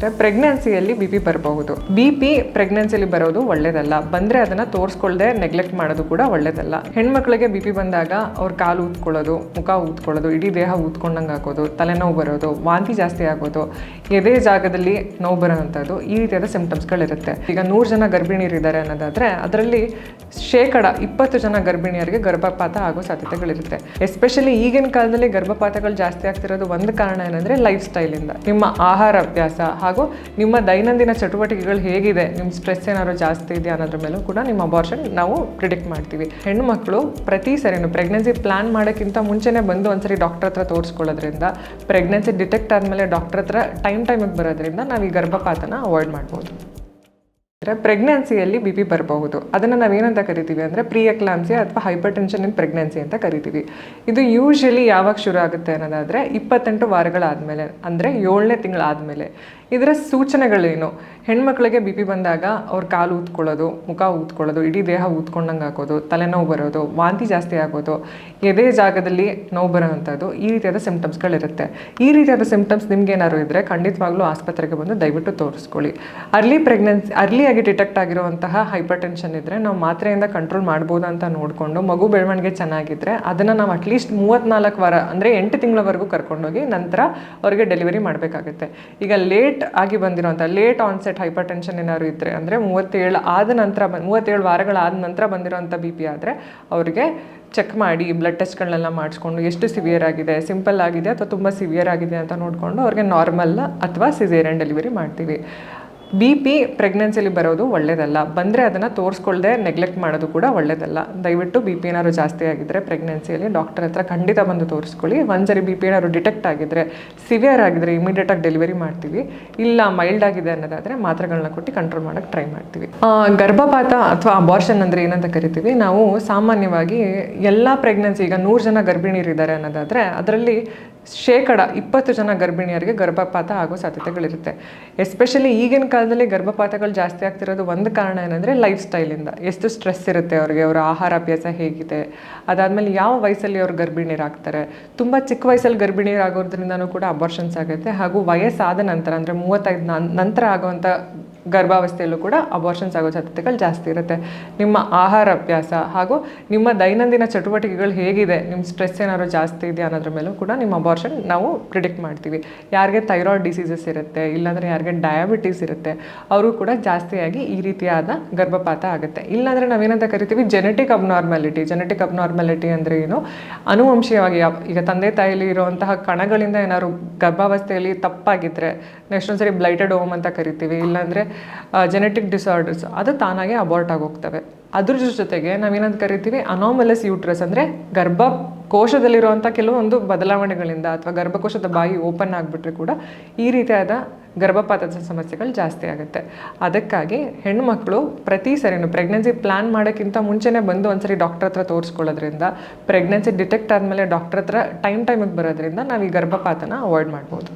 ಪ್ರೆಗ್ನೆನ್ಸಿಯಲ್ಲಿ B P ಬರಬಹುದು. B P ಪ್ರೆಗ್ನೆನ್ಸಿಯಲ್ಲಿ ಬರೋದು ಒಳ್ಳೇದಲ್ಲ. ಬಂದರೆ ಅದನ್ನ ತೋರಿಸ್ಕೊಳ್ಳದೆ ನೆಗ್ಲೆಕ್ಟ್ ಮಾಡೋದು ಕೂಡ ಒಳ್ಳೇದಲ್ಲ. ಹೆಣ್ಮಕ್ಳಿಗೆ ಬಿ ಪಿ ಬಂದಾಗ ಅವ್ರ ಕಾಲು ಊದ್ಕೊಳ್ಳೋದು, ಮುಖ ಊದ್ಕೊಳ್ಳೋದು, ಇಡೀ ದೇಹ ಊದ್ಕೊಂಡಂಗೆ ಹಾಕೋದು, ತಲೆನೋವು ಬರೋದು, ವಾಂತಿ ಜಾಸ್ತಿ ಆಗೋದು, ಎದೆ ಜಾಗದಲ್ಲಿ ನೋವು ಬರೋವಂಥದ್ದು ಈ ರೀತಿಯಾದ ಸಿಂಪ್ಟಮ್ಸ್ಗಳಿರುತ್ತೆ ಈಗ ನೂರು ಜನ ಗರ್ಭಿಣಿಯರಿದ್ದಾರೆ ಅನ್ನೋದಾದ್ರೆ ಅದರಲ್ಲಿ ಶೇಕಡ ಇಪ್ಪತ್ತು ಜನ ಗರ್ಭಿಣಿಯರಿಗೆ ಗರ್ಭಪಾತ ಆಗೋ ಸಾಧ್ಯತೆಗಳಿರುತ್ತೆ. ಎಸ್ಪೆಷಲಿ ಈಗಿನ ಕಾಲದಲ್ಲಿ ಗರ್ಭಪಾತಗಳು ಜಾಸ್ತಿ ಆಗ್ತಿರೋದು ಒಂದು ಕಾರಣ ಏನಂದರೆ ಲೈಫ್ ಸ್ಟೈಲಿಂದ ನಿಮ್ಮ ಆಹಾರ ಅಭ್ಯಾಸ ಹಾಗೂ ನಿಮ್ಮ ದೈನಂದಿನ ಚಟುವಟಿಕೆಗಳು ಹೇಗಿದೆ, ನಿಮ್ಮ ಸ್ಟ್ರೆಸ್ ಏನಾದ್ರು ಜಾಸ್ತಿ ಇದೆಯಾ ಅನ್ನೋದ್ರ ಮೇಲೂ ಕೂಡ ನಿಮ್ಮ ಅಬಾರ್ಷನ್ ನಾವು ಪ್ರಿಡಿಕ್ಟ್ ಮಾಡ್ತೀವಿ. ಹೆಣ್ಮಕ್ಳು ಪ್ರತಿ ಸರಿನೂ ಪ್ರೆಗ್ನೆನ್ಸಿ ಪ್ಲಾನ್ ಮಾಡೋಕ್ಕಿಂತ ಮುಂಚೆನೇ ಬಂದು ಒಂದ್ಸರಿ ಡಾಕ್ಟರ್ ಹತ್ರ ತೋರಿಸ್ಕೊಳ್ಳೋದ್ರಿಂದ ಪ್ರೆಗ್ನೆನ್ಸಿ ಡಿಟೆಕ್ಟ್ ಆದಮೇಲೆ ಡಾಕ್ಟರ್ ಹತ್ರ ಟೈಮ್ ಟೈಮಿಗೆ ಬರೋದ್ರಿಂದ ನಾವು ಈ ಗರ್ಭಪಾತನ ಅವಾಯ್ಡ್ ಮಾಡ್ಬೋದು. ಪ್ರೆಗ್ನೆನ್ಸಿಯಲ್ಲಿ ಬಿ ಪಿ ಬರಬಹುದು. ಅದನ್ನು ನಾವೇನಂತ ಕರಿತೀವಿ ಅಂದರೆ ಪ್ರಿ ಎಕ್ಲಾಮ್ಸಿ ಅಥವಾ ಹೈಪರ್ ಟೆನ್ಷನ್ ಇನ್ ಪ್ರೆಗ್ನೆನ್ಸಿ ಅಂತ ಕರಿತೀವಿ. ಇದು ಯೂಶಲಿ ಯಾವಾಗ ಶುರು ಆಗುತ್ತೆ ಅನ್ನೋದಾದರೆ ಇಪ್ಪತ್ತೆಂಟು ವಾರಗಳಾದಮೇಲೆ, ಅಂದರೆ ಏಳನೇ ತಿಂಗಳಾದಮೇಲೆ. ಇದರ ಸೂಚನೆಗಳೇನು ಹೆಣ್ಮಕ್ಳಿಗೆ ಬಿ ಪಿ ಬಂದಾಗ ಅವ್ರ ಕಾಲು ಊದ್ಕೊಳ್ಳೋದು, ಮುಖ ಊದ್ಕೊಳ್ಳೋದು, ಇಡೀ ದೇಹ ಊದ್ಕೊಂಡಂಗೆ ಹಾಕೋದು, ತಲೆನೋವು ಬರೋದು, ವಾಂತಿ ಜಾಸ್ತಿ ಆಗೋದು, ಎದೆ ಜಾಗದಲ್ಲಿ ನೋವು ಬರೋವಂಥದ್ದು ಈ ರೀತಿಯಾದ ಸಿಂಪ್ಟಮ್ಸ್ಗಳಿರುತ್ತೆ ಈ ರೀತಿಯಾದ ಸಿಂಪ್ಟಮ್ಸ್ ನಿಮ್ಗೆ ಏನಾದ್ರು ಇದ್ದರೆ ಖಂಡಿತವಾಗ್ಲೂ ಆಸ್ಪತ್ರೆಗೆ ಬಂದು ದಯವಿಟ್ಟು ತೋರಿಸ್ಕೊಳ್ಳಿ. ಅರ್ಲಿ ಪ್ರೆಗ್ನೆನ್ಸಿ ಅರ್ಲಿಯಾಗಿ ಡಿಟೆಕ್ಟ್ ಆಗಿರುವಂತಹ ಹೈಪರ್ ಟೆನ್ಷನ್ ಇದ್ದರೆ ನಾವು ಮಾತ್ರೆಯಿಂದ ಕಂಟ್ರೋಲ್ ಮಾಡ್ಬೋದು ಅಂತ ನೋಡಿಕೊಂಡು ಮಗು ಬೆಳವಣಿಗೆ ಚೆನ್ನಾಗಿದ್ದರೆ ಅದನ್ನು ನಾವು ಅಟ್ಲೀಸ್ಟ್ ಮೂವತ್ತ್ನಾಲ್ಕು ವಾರ, ಅಂದರೆ ಎಂಟು ತಿಂಗಳವರೆಗೂ ಕರ್ಕೊಂಡೋಗಿ ನಂತರ ಅವರಿಗೆ ಡೆಲಿವರಿ ಮಾಡಬೇಕಾಗುತ್ತೆ. ಈಗ ಲೇಟ್ ಆಗಿ ಬಂದಿರೋಂಥ ಲೇಟ್ ಆನ್ಸೆಟ್ ಹೈಪರ್ ಟೆನ್ಷನ್ ಏನಾದ್ರು ಇದ್ದರೆ ಅಂದರೆ ಮೂವತ್ತೇಳು ಆದ ನಂತರ ಬ, ಮೂವತ್ತೇಳು ವಾರಗಳಾದ ನಂತರ ಬಂದಿರೋಂಥ ಬಿ ಪಿ ಆದರೆ ಅವರಿಗೆ ಚೆಕ್ ಮಾಡಿ ಬ್ಲಡ್ ಟೆಸ್ಟ್ಗಳನ್ನೆಲ್ಲ ಮಾಡಿಸ್ಕೊಂಡು ಎಷ್ಟು ಸಿವಿಯರ್ ಆಗಿದೆ ಸಿಂಪಲ್ ಆಗಿದೆ ಅಥವಾ ತುಂಬ ಸಿವಿಯರ್ ಆಗಿದೆ ಅಂತ ನೋಡಿಕೊಂಡು ಅವ್ರಿಗೆ ನಾರ್ಮಲ್ ಅಥವಾ ಸಿಸೇರಿಯನ್ ಡೆಲಿವರಿ ಮಾಡ್ತೀವಿ. ಬಿ ಪಿ ಪ್ರೆಗ್ನೆನ್ಸಿಲಿ ಬರೋದು ಒಳ್ಳೇದಲ್ಲ. ಬಂದರೆ ಅದನ್ನು ತೋರಿಸ್ಕೊಳ್ಳದೆ ನೆಗ್ಲೆಕ್ಟ್ ಮಾಡೋದು ಕೂಡ ಒಳ್ಳೇದಲ್ಲ. ದಯವಿಟ್ಟು ಬಿ ಪಿ ಏನಾದ್ರು ಜಾಸ್ತಿ ಆಗಿದ್ದರೆ ಪ್ರೆಗ್ನೆನ್ಸಿಯಲ್ಲಿ ಡಾಕ್ಟರ್ ಹತ್ರ ಖಂಡಿತ ಬಂದು ತೋರಿಸ್ಕೊಳ್ಳಿ. ಒಂದ್ಸರಿ ಬಿ ಪಿ ಏನಾದ್ರು ಡಿಟೆಕ್ಟ್ ಆಗಿದ್ದರೆ ಸಿವಿಯರ್ ಆಗಿದ್ದರೆ ಇಮಿಡಿಯೇಟಾಗಿ ಡೆಲಿವರಿ ಮಾಡ್ತೀವಿ. ಇಲ್ಲ ಮೈಲ್ಡ್ ಆಗಿದೆ ಅನ್ನೋದಾದರೆ ಮಾತ್ರೆಗಳನ್ನ ಕೊಟ್ಟು ಕಂಟ್ರೋಲ್ ಮಾಡೋಕ್ಕೆ ಟ್ರೈ ಮಾಡ್ತೀವಿ. ಗರ್ಭಪಾತ ಅಥವಾ ಅಬಾರ್ಷನ್ ಅಂದರೆ ಏನಂತ ಕರಿತೀವಿ? ನಾವು ಸಾಮಾನ್ಯವಾಗಿ ಎಲ್ಲ ಪ್ರೆಗ್ನೆನ್ಸಿ ಈಗ ನೂರು ಜನ ಗರ್ಭಿಣಿಯರಿದ್ದಾರೆ ಅನ್ನೋದಾದರೆ, ಅದರಲ್ಲಿ ಶೇಕಡ ಇಪ್ಪತ್ತು ಜನ ಗರ್ಭಿಣಿಯರಿಗೆ ಗರ್ಭಪಾತ ಆಗೋ ಸಾಧ್ಯತೆಗಳಿರುತ್ತೆ. ಎಸ್ಪೆಷಲಿ ಈಗಿನ ಕಾಲದಲ್ಲಿ ಗರ್ಭಪಾತಗಳು ಜಾಸ್ತಿ ಆಗ್ತಿರೋದು ಒಂದು ಕಾರಣ ಏನಂದರೆ ಲೈಫ್ ಸ್ಟೈಲಿಂದ ಎಷ್ಟು ಸ್ಟ್ರೆಸ್ ಇರುತ್ತೆ ಅವ್ರಿಗೆ, ಅವರ ಆಹಾರ ಅಭ್ಯಾಸ ಹೇಗಿದೆ, ಅದಾದಮೇಲೆ ಯಾವ ವಯಸ್ಸಲ್ಲಿ ಅವ್ರು ಗರ್ಭಿಣಿಯರಾಗ್ತಾರೆ. ತುಂಬ ಚಿಕ್ಕ ವಯಸ್ಸಲ್ಲಿ ಗರ್ಭಿಣಿಯರಾಗೋದ್ರಿಂದನೂ ಕೂಡ ಅಬಾರ್ಷನ್ಸ್ ಆಗುತ್ತೆ. ಹಾಗೂ ವಯಸ್ಸಾದ ನಂತರ ಅಂದರೆ ಮೂವತ್ತೈದು ನಂತರ ಆಗುವಂಥ ಗರ್ಭಾವಸ್ಥೆಯಲ್ಲೂ ಕೂಡ ಅಬಾರ್ಷನ್ಸ್ ಆಗೋ ಸಾಧ್ಯತೆಗಳು ಜಾಸ್ತಿ ಇರುತ್ತೆ. ನಿಮ್ಮ ಆಹಾರ ಅಭ್ಯಾಸ ಹಾಗೂ ನಿಮ್ಮ ದೈನಂದಿನ ಚಟುವಟಿಕೆಗಳು ಹೇಗಿದೆ, ನಿಮ್ಮ ಸ್ಟ್ರೆಸ್ ಏನಾದ್ರು ಜಾಸ್ತಿ ಇದೆಯಾ ಅನ್ನೋದ್ರ ಮೇಲೂ ಕೂಡ ನಿಮ್ಮ ಅಬಾರ್ಷನ್ ನಾವು ಪ್ರಿಡಿಕ್ಟ್ ಮಾಡ್ತೀವಿ. ಯಾರಿಗೆ ಥೈರಾಯ್ಡ್ ಡಿಸೀಸಸ್ ಇರುತ್ತೆ, ಇಲ್ಲಾಂದರೆ ಯಾರಿಗೆ ಡಯಾಬಿಟೀಸ್ ಇರುತ್ತೆ ಅವರು ಕೂಡ ಜಾಸ್ತಿಯಾಗಿ ಈ ರೀತಿಯಾದ ಗರ್ಭಪಾತ ಆಗುತ್ತೆ. ಇಲ್ಲಾಂದರೆ ನಾವೇನಂತ ಕರಿತೀವಿ? ಜೆನೆಟಿಕ್ ಅಬ್ನಾರ್ಮ್ಯಾಲಿಟಿ ಜೆನೆಟಿಕ್ ಅಬ್ನಾರ್ಮ್ಯಾಲಿಟಿ ಅಂದರೆ ಏನು? ಅನುವಂಶೀಯವಾಗಿ ಈಗ ತಂದೆ ತಾಯಿಲಿ ಇರುವಂತಹ ಕಣಗಳಿಂದ ಏನಾದ್ರು ಗರ್ಭಾವಸ್ಥೆಯಲ್ಲಿ ತಪ್ಪಾಗಿದ್ದರೆ ನೆಕ್ಸ್ಟ್ ಒಂದ್ಸರಿ ಬ್ಲೈಟೆಡ್ ಓಮ್ ಅಂತ ಕರಿತೀವಿ. ಇಲ್ಲಾಂದರೆ ಜೆನೆಟಿಕ್ ಡಿಸಾರ್ಡರ್ಸ್ ಅದು ತಾನಾಗೆ ಅಬಾರ್ಟ್ ಆಗೋಗ್ತವೆ. ಅದ್ರ ಜೊತೆಗೆ ನಾವೇನಂತ ಕರಿತೀವಿ? ಅನಾಮಲಸ್ ಯೂಟ್ರಸ್ ಅಂದರೆ ಗರ್ಭ ಕೋಶದಲ್ಲಿರುವಂಥ ಕೆಲವೊಂದು ಬದಲಾವಣೆಗಳಿಂದ ಅಥವಾ ಗರ್ಭಕೋಶದ ಬಾಯಿ ಓಪನ್ ಆಗಿಬಿಟ್ರೆ ಕೂಡ ಈ ರೀತಿಯಾದ ಗರ್ಭಪಾತದ ಸಮಸ್ಯೆಗಳು ಜಾಸ್ತಿ ಆಗುತ್ತೆ. ಅದಕ್ಕಾಗಿ ಹೆಣ್ಣುಮಕ್ಕಳು ಪ್ರತಿ ಸರಿನೂ ಪ್ರೆಗ್ನೆನ್ಸಿ ಪ್ಲಾನ್ ಮಾಡೋಕ್ಕಿಂತ ಮುಂಚೆನೇ ಬಂದು ಒಂದ್ಸರಿ ಡಾಕ್ಟರ್ ಹತ್ರ ತೋರಿಸ್ಕೊಳ್ಳೋದ್ರಿಂದ ಪ್ರೆಗ್ನೆನ್ಸಿ ಡಿಟೆಕ್ಟ್ ಆದಮೇಲೆ ಡಾಕ್ಟರ್ ಹತ್ರ ಟೈಮ್ ಟೈಮಿಗೆ ಬರೋದ್ರಿಂದ ನಾವು ಈ ಗರ್ಭಪಾತನ ಅವಾಯ್ಡ್ ಮಾಡ್ಬೋದು.